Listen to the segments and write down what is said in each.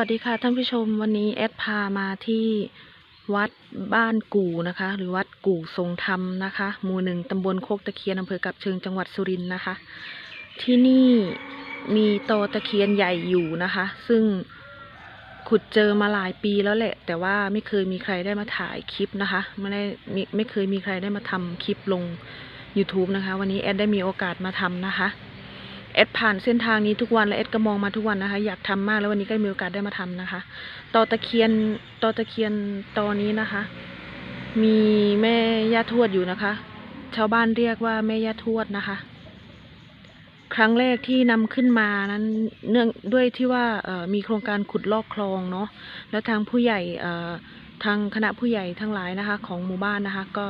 วัสดีค่ะท่านผู้ชมวันนี้แอดพามาที่วัดบ้านกู่นะคะ หรือวัดกู่ทรงธรรมนะคะหมู่หนึ่งตำบลโคกตะเคียนอำเภอกับเชิงจังหวัดสุรินทร์นะคะ ที่นี่มีตอตะเคียนใหญ่อยู่นะคะ ซึ่งขุดเจอมาหลายปีแล้วแหละ แต่ว่าไม่เคยมีใครได้มาถ่ายคลิปนะคะ ไม่ได้ไม่เคยมีใครได้มาทำคลิปลง YouTube นะคะ วันนี้แอดได้มีโอกาสมาทำนะคะ แอดผ่านเส้นทางนี้ทุกวันและแอดก็มองมาทุกวันนะคะ อยากทำมากแล้ววันนี้ก็มีโอกาสได้มาทำนะคะตอตะเคียนตอตะเคียนตอนี้นะคะ มีแม่ย่าทวดอยู่นะคะ ชาวบ้านเรียกว่าแม่ย่าทวดนะคะ ครั้งแรกที่นำขึ้นมานั้นเนื่องด้วยที่ว่ามีโครงการขุดลอกคลองเนาะแล้วทางผู้ใหญ่ทางคณะผู้ใหญ่ทั้งหลายนะคะ ของหมู่บ้านนะคะก็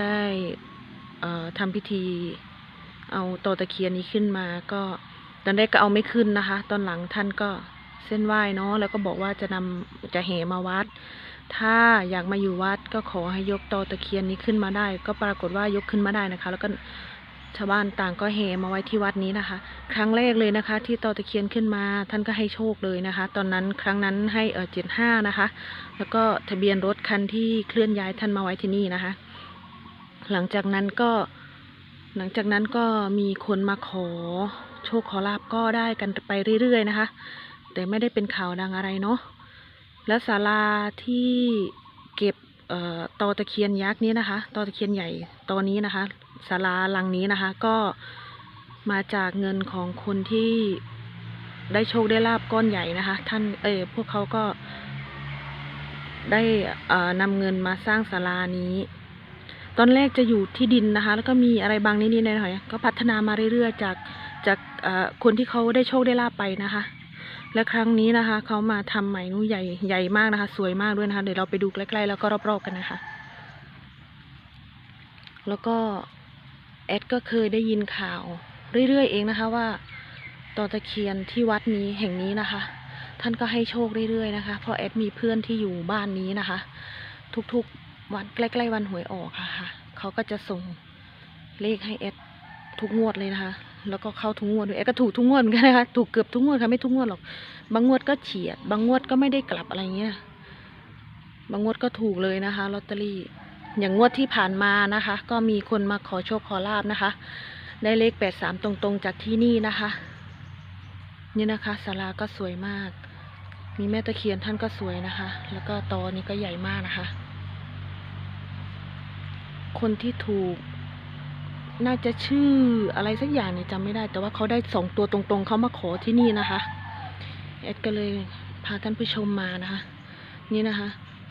ได้ทำพิธี เอาตอตะเคียนนี้ขึ้นมา ก็ตอนแรกก็เอาไม่ขึ้นนะคะ ตอนหลังท่านก็เส้นไหว้เนาะแล้วก็บอกว่าจะนำจะแห่มาวัด ถ้าอยากมาอยู่วัดก็ขอให้ยกตอตะเคียนนี้ขึ้นมาได้ ก็ปรากฏว่ายกขึ้นมาได้นะคะ แล้วก็ชาวบ้านต่างก็แห่มาไว้ที่วัดนี้นะคะ ครั้งแรกเลยนะคะ ที่ตอตะเคียนขึ้นมา ท่านก็ให้โชคเลยนะคะ ตอนนั้นครั้งนั้นให้เออเจ็ดห้านะคะ แล้วก็ทะเบียนรถคันที่เคลื่อนย้ายท่านมาไว้ที่นี่นะคะ หลังจากนั้นก็ หลังจากนั้นก็มีคนมาขอโชคขอลาบก็ได้กันไปเรื่อยๆนะคะ แต่ไม่ได้เป็นข่าวดังอะไรเนาะแล้วศาลาที่เก็บตอตะเคียนยักษ์นี้นะคะตอตะเคียนใหญ่ตอนนี้นะคะศาลาหลังนี้นะคะ ก็มาจากเงินของคนที่ได้โชคได้ลาบก้อนใหญ่นะคะ ท่านเออพวกเขาก็ได้นำเงินมาสร้างศาลานี้ ตอนแรกจะอยู่ที่ดินนะคะ แล้วก็มีอะไรบางนิดๆหน่อยๆก็พัฒนามาเรื่อยๆ จากจากคนที่เขาได้โชคได้ลาบไปนะคะ และครั้งนี้นะคะเขามาทำใหม่นู้ใหญ่ใหญ่มากนะคะ สวยมากด้วยนะคะ เดี๋ยวเราไปดูใกล้ๆแล้วก็รอบๆกันนะคะ แล้วก็แอดก็เคยได้ยินข่าวเรื่อยๆเองนะคะว่าตอตะเคียนที่วัดนี้แห่งนี้นะคะ ท่านก็ให้โชคเรื่อยๆนะคะ เพราะแอดมีเพื่อนที่อยู่บ้านนี้นะคะ ทุกๆ วันใกล้ๆวันหวยออกค่ะค่ะเขาก็จะส่งเลขให้แอดทุกงวดเลยนะคะ แล้วก็เข้าทุกงวดด้วยแอดก็ถูกทุกงวดเหมือนกันนะคะถูกเกือบทุกงวดค่ะไม่ทุกงวดหรอก บางงวดก็เฉียด บางงวดก็ไม่ได้กลับอะไรเงี้ย บางงวดก็ถูกเลยนะคะลอตเตอรี่ อย่างงวดที่ผ่านมานะคะ ก็มีคนมาขอโชคขอลาบนะคะ ได้เลขแปดสามตรงๆจากที่นี่นะคะ นี่นะคะศาลาก็สวยมาก มีแม่ตะเคียนท่านก็สวยนะคะ แล้วก็ตอนี้ก็ใหญ่มากนะคะ คนที่ถูก น่าจะชื่ออะไรสักอย่างเนี่ยจำไม่ได้ แต่ว่าเขาได้สองตัวตรงๆ เขามาขอที่นี่นะคะแอดก็เลยพาท่านผู้ชมมานะคะ นี่นะคะ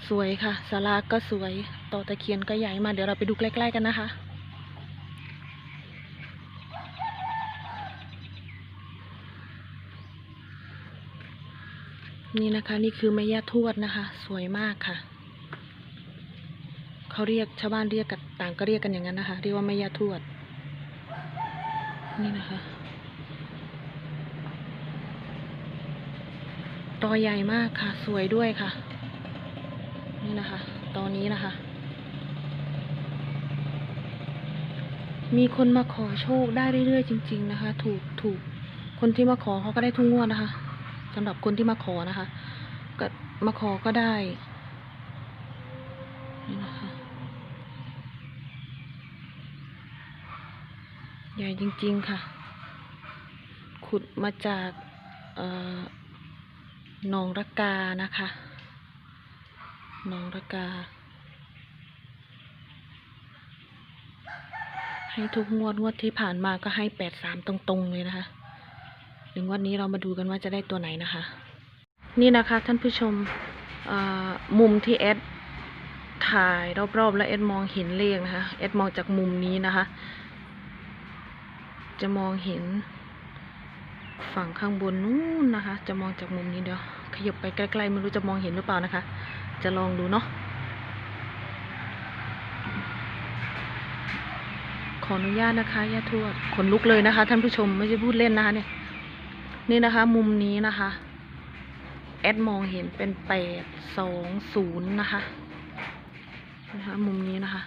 สวยค่ะศาลาก็สวยต่อตะเคียนก็ใหญ่มาเดี๋ยวเราไปดูใกล้ๆกันนะคะนี่นะคะ นี่คือแม่ย่าทวดนะคะ สวยมากค่ะ เขาเรียกชาวบ้านเรียกกันต่างก็เรียกกันอย่างนั้นนะคะ เรียกว่าแม่ย่าทวด นี่นะคะ ตอใหญ่มากค่ะ สวยด้วยค่ะ นี่นะคะ ตอนนี้นะคะ มีคนมาขอโชคได้เรื่อยๆจริง ๆ นะคะ ถูกถูกคนที่มาขอเขาก็ได้ทุกงวดนะคะสำหรับคนที่มาขอนะคะ ก็มาขอก็ได้นี่นะคะ ใหญ่จริงๆค่ะ ขุดมาจากหนองระกานะคะหนองระกา ให้ทุกงวดงวดที่ผ่านมาก็ให้แปดสามตรงๆเลยนะคะถึงวันนี้เรามาดูกันว่าจะได้ตัวไหนนะคะ นี่นะคะท่านผู้ชมมุมที่แอดถ่ายรอบๆ แล้วแอดมองเห็นเลขนะคะแอดมองจากมุมนี้นะคะ จะมองเห็นฝั่งข้างบนนู้นนะคะ จะมองจากมุมนี้เดี๋ยวขยับไปใกล้ๆไม่รู้จะมองเห็นหรือเปล่านะคะ จะลองดูเนาะขออนุญาตนะคะย่าทวดขนลุกเลยนะคะ ท่านผู้ชมไม่ใช่พูดเล่นนะคะเนี่ยนี่นะคะ มุมนี้นะคะ แอดมองเห็นเป็นแปดสองศูนย์นะคะนะคะ มุมนี้นะคะ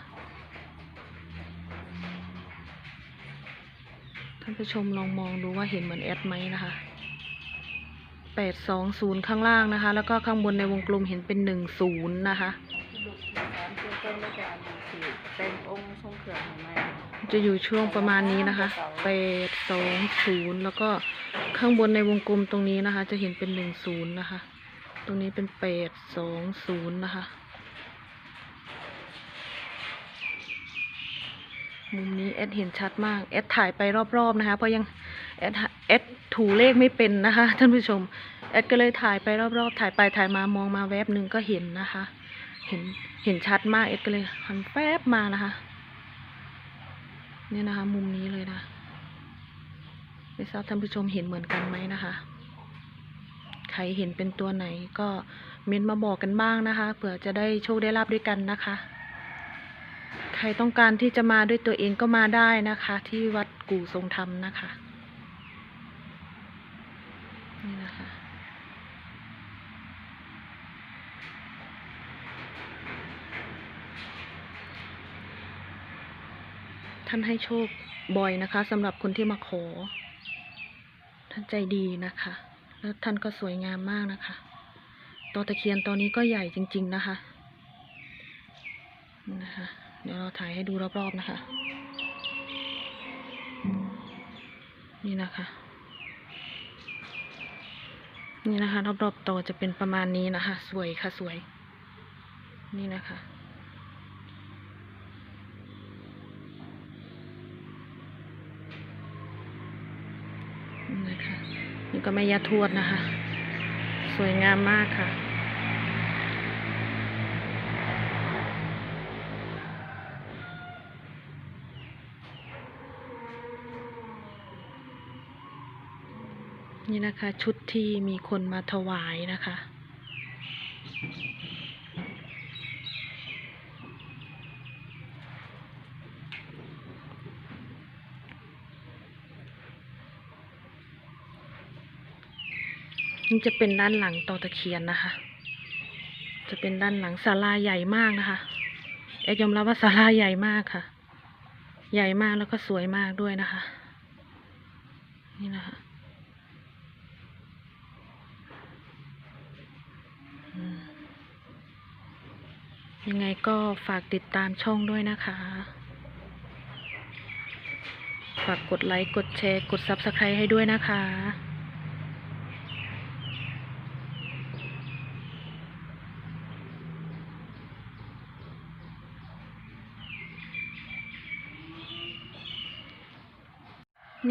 านผู้ชมลองมองดูว่าเห็นเหมือนแอดไหมนะคะแปดสองศูนย์ข้างล่างนะคะ แล้วก็ข้างบนในวงกลมเห็นเป็นหนึ่งศูนย์นะคะ จะอยู่ช่วงประมาณนี้นะคะแปดสองศูนย์แล้วก็ข้างบนในวงกลมตรงนี้นะคะ จะเห็นเป็นหนึ่งศูนย์นะคะ ตรงนี้เป็นแปดสองศูนย์นะคะ มุมนี้แอดเห็นชัดมากแอดถ่ายไปรอบๆนะคะ เพราะยังแอดแอดถูเลขไม่เป็นนะคะ ท่านผู้ชมแอดก็เลยถ่ายไปรอบๆ ถ่ายไปถ่ายมามองมาแวบหนึ่งก็เห็นนะคะ เห็นเห็นชัดมากแอดก็เลยหันแป๊บมานะคะ เนี่ยนะคะ มุมนี้เลยนะไม่ทราบท่านผู้ชมเห็นเหมือนกันไหมนะคะใครเห็นเป็นตัวไหนก็เม้นมาบอกกันบ้างนะคะเผื่อจะได้โชคได้ลาบด้วยกันนะคะ ใครต้องการที่จะมาด้วยตัวเองก็มาได้นะคะ ที่วัดกู่ทรงธรรมนะคะนี่นะคะ ท่านให้โชคบ่อยนะคะสำหรับคนที่มาขอ ท่านใจดีนะคะ แล้วท่านก็สวยงามมากนะคะตอตะเคียนตอนนี้ก็ใหญ่จริง ๆ นะคะนะคะ ดี๋ยวเราถ่ายให้ดูรอบๆนะคะ นี่นะคะ นี่นะคะ รอบๆโตอจะเป็นประมาณนี้นะคะ สวยค่ะสวย นี่นะคะ นี่นะคะนี่ก็แม่ยาทวดนะคะ สวยงามมากค่ะ นี่นะคะ ชุดที่มีคนมาถวายนะคะนี่จะเป็นด้านหลังตอตะเคียนนะคะ จะเป็นด้านหลังศาลาใหญ่มากนะคะเอกยอมรับว่าศาลาใหญ่มากค่ะ ใหญ่มากแล้วก็สวยมากด้วยนะคะ นี่นะคะอืม ยังไงก็ฝากติดตามช่องด้วยนะคะ ฝากกดไลค์ กดแชร์ กด Subscribe ให้ด้วยนะคะ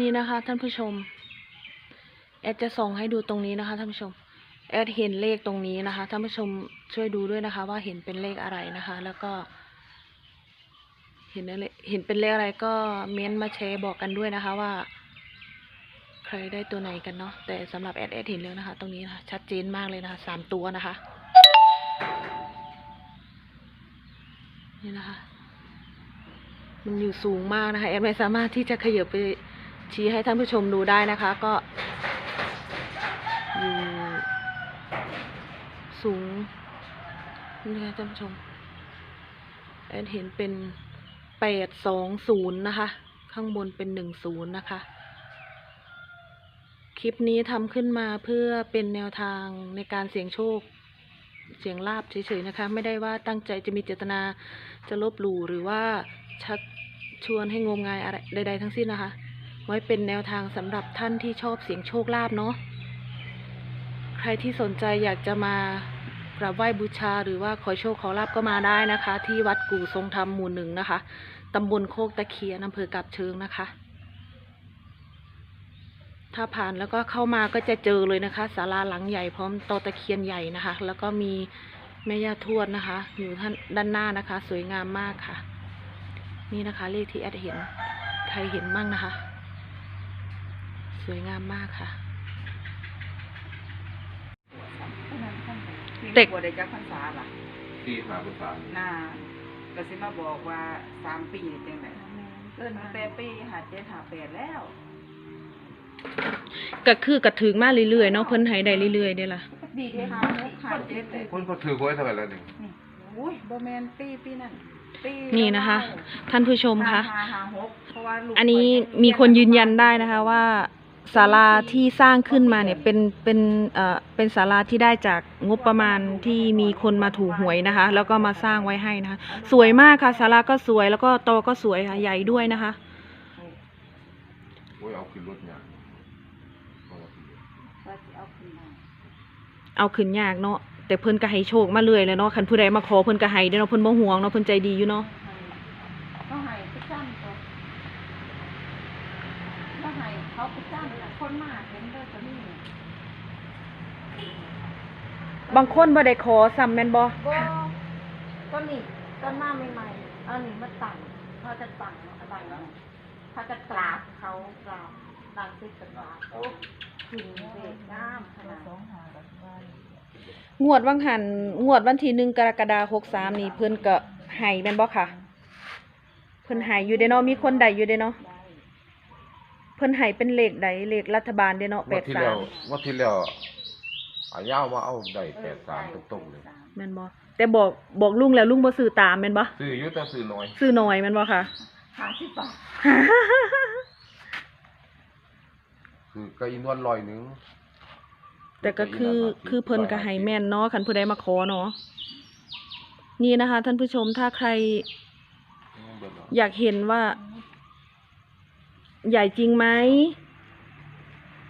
นี่นะคะท่านผู้ชม แอดจะส่องให้ดูตรงนี้นะคะท่านผู้ชม แอดเห็นเลขตรงนี้นะคะท่านผู้ชมช่วยดูด้วยนะคะ ว่าเห็นเป็นเลขอะไรนะคะ แล้วก็ เห็นอะไรเห็นเป็นเลขอะไรก็เม้นต์มาแชร์บอกกันด้วยนะคะว่า ใครได้ตัวไหนกันเนาะแต่สำหรับแอดแอดเห็นแล้วนะคะ ตรงนี้นะคะชัดเจนมากเลยนะคะสามตัวนะคะ นี่นะคะ มันอยู่สูงมากนะคะแอดไม่สามารถที่จะขยับไปชี้ให้ท่านผู้ชมดูได้นะคะ ก็อยู่ สูงนี่นะท่านผู้ชมแอดเห็นเป็นแปดสองศูนย์นะคะ ข้างบนเป็นหนึ่งศูนย์นะคะ คลิปนี้ทำขึ้นมาเพื่อเป็นแนวทางในการเสี่ยงโชค เสียงลาบเฉยๆนะคะ ไม่ได้ว่าตั้งใจจะมีเจตนาจะลบหลู่หรือว่าชักชวนให้งมงายอะไรใด ๆ ทั้งสิ้นนะคะ ไว้เป็นแนวทางสำหรับท่านที่ชอบเสียงโชคลาภเนาะ ใครที่สนใจอยากจะมากราบไหว้บูชา หรือว่าขอโชคขอลาบก็มาได้นะคะ ที่วัดกู่ทรงธรรมหมู่หนึ่งนะคะตำบลโคกตะเคียนอำเภอกับเชิงนะคะ ถ้าผ่านแล้วก็เข้ามาก็จะเจอเลยนะคะศาลาหลังใหญ่พร้อมตอตะเคียนใหญ่นะคะ แล้วก็มีแม่ย่าทวดนะคะ อยู่ท่านด้านหน้านะคะ สวยงามมากค่ะ นี่นะคะ เลขที่แอดเห็น ใครเห็นมั่งนะคะ สวยงามมากค่ะ เด็เด็กกบวชได้จักพรรษาล่ะที่หาภาษาน่าก็สิมาบอกว่าสามปีนี่จังไดเกินตั้งแต่ปีหาเจ็ดหาแปดแล้วก็คือกระถึงมาเรื่อยๆเนาะเพิ่นให้ได้เรื่อยๆเด้ล่ะดีที่หาหกหาเจ็ดเลยคนก็ถือไว้เท่าไหร่แล้วนี่นี่อุ้ยบ่แม่นปีปีนั่นปีนี่นะคะ ท่านผู้ชมคะหาหาหกเพราะว่าลูกอันนี้ข้ยมีคนยืนยันได้นะคะว่า ศาลาที่สร้างขึ้นมาเนี่ยเป็นเป็นเอ่อเป็นศาลาที่ได้จากงบประมาณที่มีคนมาถูกหวยนะคะ แล้วก็มาสร้างไว้ให้นะคะ สวยมากค่ะศาลาก็สวยแล้วก็โตก็สวยค่ะใหญ่ด้วยนะคะ โอ้ยเอาขึ้นรถเนี่ยเอามาขึ้นรถว่าสิเอาขึ้นมาเอาขึ้นยากเนาะแต่เพิ่นก็ให้โชคมาเลยเลยเนาะคันผู้ใดมาขอเพิ่นก็ให้เด้อเนาะเพิ่นบ่ห่วงเนาะเพิ่นใจดีอยู่เนาะ เขาให้ไปจ้ำตัวเขาให้เขาไปจ้ำน่ะ คนมากเห็นเด้อตัวนี้บางคนบ่ได้ขอซ้ำแม่นบ่บ่ต้นนี้ต้นหน้าใหม่ๆเอานี่มาตั้งเขาจะตั้งอะไรเนาะเขาจะกราบเขากราบตั้งสิกกราบโอ้ถึงเด็กน้ำขนาดงวดวังหันงวดวันที่1กรกฎาคม63นี่เพิ่นก็ให้แม่นบ่ค่ะ เพิ่นให้อยู่เด้เนาะมีคนใดอยู่เด้เนาะได้ เพิ่นให้เป็นเลขใดเลขรัฐบาลเด้เนาะงวันที่แล้ว83งวันที่แล้วอายาวมาเอาได้แปดสามตรงๆเลยแม่นบ่แต่บอกบอกลุงแล้วลุงบ่ซื้อตามแม่นบ่ซื้ออยุ่แต่ซื้อน้อยซื้อน้อยแม่นบ่ค่ะห้าสิบบาทคือก็อินวนลอยหนึงแต่ก็คือคือเพิ่นก็ให้แม่นเนาะคันผู้ใดมาขอเนาะนี่นะคะ ท่านผู้ชมถ้าใครอยากเห็นว่า ใหญ่จริงไหม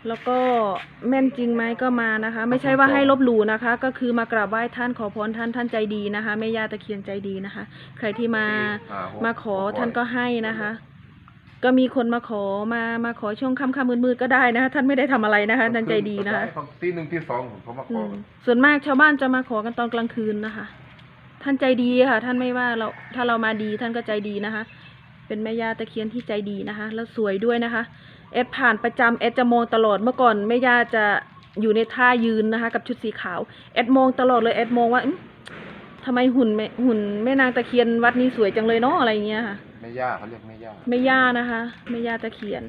แล้วก็แม่นจริงไหมก็มานะคะ ไม่ใช่ว่าให้ลบหลู่นะคะ ก็คือมากราบไหว้ท่านขอพรท่านท่านใจดีนะคะแม่ย่าตะเคียนใจดีนะคะ ใครที่มาห้หกมาขอหกร้ยท่านก็ให้นะคะ ก็มีคนมาขอมามาขอช่วงค่ำค่ำมืดๆก็ได้นะคะท่านไม่ได้ทำอะไรนะคะ ท่านใจดีนะคะก็ตีหนึ่งที่สองผมเขามาขอือมส่วนมากชาวบ้านจะมาขอกันตอนกลางคืนนะคะ ท่านใจดีค่ะ ท่านไม่ว่าเราถ้าเรามาดีท่านก็ใจดีนะคะ เป็นแม่ย่าตะเคียนที่ใจดีนะคะ แล้วสวยด้วยนะคะเอดผ่านประจำเอดจะมองตลอดเมื่อก่อนแม่ย่าจะอยู่ในท่ายืนนะคะ กับชุดสีขาวเอดมองตลอดเลยเอดมองว่าอื้อทำไมหุ่นแม่หุ่นแม่นางตะเคียนวัดนี้สวยจังเลยเนาะอะไรอย่างเงี้ยค่ะแม่ย่าเขาเรียกแม่ย่าแม่ย่านะคะแม่ย่าตะเคียน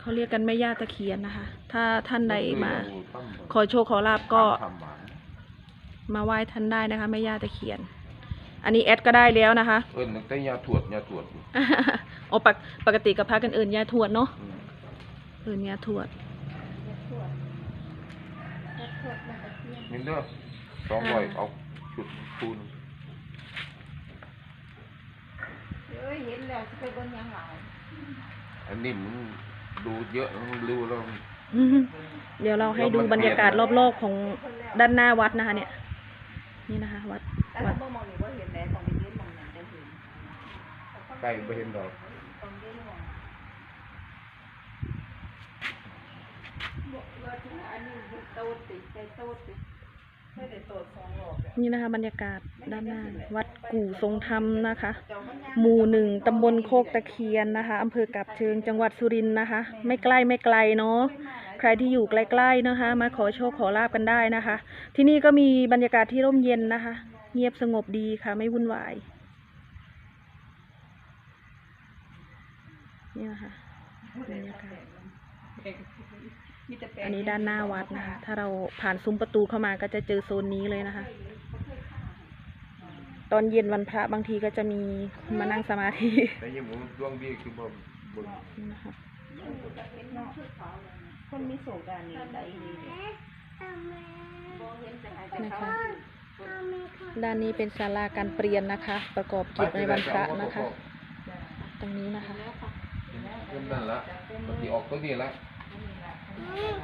เขาเรียกกันแม่ย่าตะเคียนนะคะ ถ้าท่านใดมา ขอโชคขอลาบก็ทำหวานมาไหว้ท่านได้นะคะแม่ย่าตะเคียน อันนี้แอดก็ได้แล้วนะคะ เอิ้นตั้งแต่ยาถวดยาถวดโอปกปกติกับพากันเอิญยาทวดเนาะอืมเอิญยาทวดนี่เด้อสองร้อยเอาชุดคูณเอ้ยเห็นแล้วจะไปเบนยังไงอันนี้มันดูเยอะมันรู้แล้ว เดี๋ยวเราให้ดูบรรยากาศรอบๆของด้านหน้าวัดนะคะ เนี่ย นี่นะคะ วัด ใกล้ไปเห็นดอกต้องยืนมองบอกว่าถึงอันนี้โตติใจโตติไม่ได้โตสองหลอกนี่นะคะบรรยากาศด้านหน้า วัดกู่ทรงธรรมนะคะเจ้ามันยังหมู่หนึ่งตำบลโคกตะเคียนนะคะอำเภอกับเชิงจังหวัดสุรินทร์นะคะ ไม่ใกล้ไม่ไกลเนาะใครที่อยู่ใกล้ๆนะคะ มาขอโชคขอลาบกันได้นะคะ ที่นี่ก็มีบรรยากาศที่ร่มเย็นนะคะ เงียบสงบดีค่ะไม่วุ่นวาย นี่นะคะบรรยากาศมีแต่แปลงอันนี้ด้านหน้าวัดนะคะ ถ้าเราผ่านซุ้มประตูเข้ามาก็จะเจอโซนนี้เลยนะคะ ตอนเย็นวันพระบางทีก็จะมีคนมานั่งสมาธิแต่ยังผมดวงดีคือบ่บ่นี่นะคะคนมีโศกานนี่ได้ดีเนี่ยบ่เห็นแต่ให้แต่นะเขาคะด้านนี้เป็นศาลาการเปลี่ยนนะคะ ประกอบกิจในวันพระนะคะ ตรงนี้นะคะ นั่นละปฏิออกตัวนี้ละ